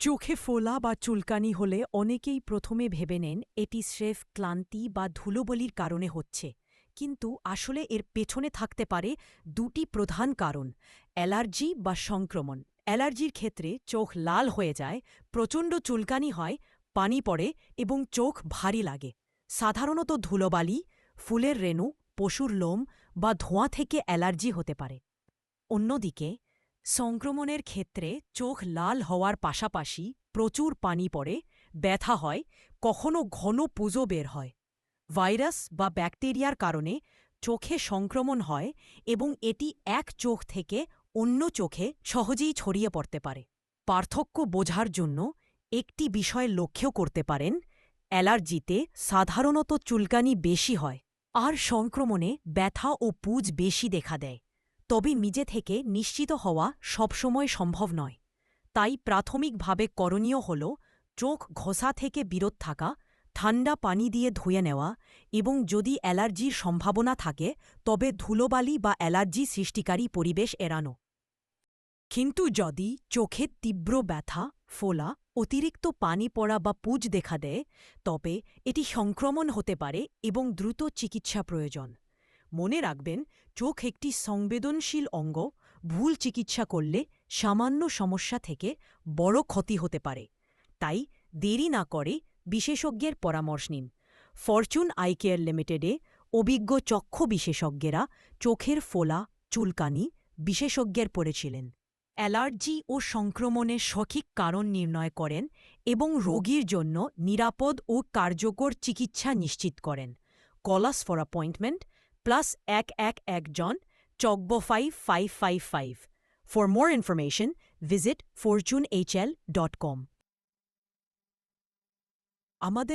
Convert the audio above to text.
চোখে ফোলা বা চুলকানি হলে অনেকেই প্রথমে ভেবে নেন এটি স্রেফ ক্লান্তি বা ধুলোবলির কারণে হচ্ছে। কিন্তু আসলে এর পেছনে থাকতে পারে দুটি প্রধান কারণ, অ্যালার্জি বা সংক্রমণ। অ্যালার্জির ক্ষেত্রে চোখ লাল হয়ে যায়, প্রচণ্ড চুলকানি হয়, পানি পড়ে এবং চোখ ভারী লাগে। সাধারণত ধুলোবালি, ফুলের রেণু, পশুর লোম বা ধোঁয়া থেকে অ্যালার্জি হতে পারে। অন্যদিকে সংক্রমণের ক্ষেত্রে চোখ লাল হওয়ার পাশাপাশি প্রচুর পানি পড়ে, ব্যথা হয়, কখনো ঘন পুজো বের হয়। ভাইরাস বা ব্যাকটেরিয়ার কারণে চোখে সংক্রমণ হয় এবং এটি এক চোখ থেকে অন্য চোখে সহজেই ছড়িয়ে পড়তে পারে। পার্থক্য বোঝার জন্য একটি বিষয় লক্ষ্য করতে পারেন, অ্যালার্জিতে সাধারণত চুলকানি বেশি হয়, আর সংক্রমণে ব্যথা ও পুজ বেশি দেখা দেয়। তবে নিজে থেকে নিশ্চিত হওয়া সবসময় সম্ভব নয়। তাই প্রাথমিকভাবে করণীয় হল চোখ ঘষা থেকে বিরত থাকা, ঠান্ডা পানি দিয়ে ধুয়ে নেওয়া এবং যদি অ্যালার্জির সম্ভাবনা থাকে, তবে ধুলোবালি বা অ্যালার্জি সৃষ্টিকারী পরিবেশ এড়ানো। কিন্তু যদি চোখে তীব্র ব্যথা, ফোলা, অতিরিক্ত পানি পড়া বা পুজ দেখা দেয়, তবে এটি সংক্রমণ হতে পারে এবং দ্রুত চিকিৎসা প্রয়োজন। মনে রাখবেন, চোখ একটি সংবেদনশীল অঙ্গ, ভুল চিকিৎসা করলে সামান্য সমস্যা থেকে বড় ক্ষতি হতে পারে। তাই দেরি না করে বিশেষজ্ঞের পরামর্শ নিন। ফরচুন আই কেয়ার লিমিটেডে অভিজ্ঞ চক্ষু বিশেষজ্ঞেরা চোখের ফোলা, চুলকানি বিশেষজ্ঞের পড়েছিলেন। অ্যালার্জি ও সংক্রমণের সঠিক কারণ নির্ণয় করেন এবং রোগীর জন্য নিরাপদ ও কার্যকর চিকিৎসা নিশ্চিত করেন। Call us for appointment plus এক এক একজন চকব five five five five for more information visit Fortune H L dot com আমাদের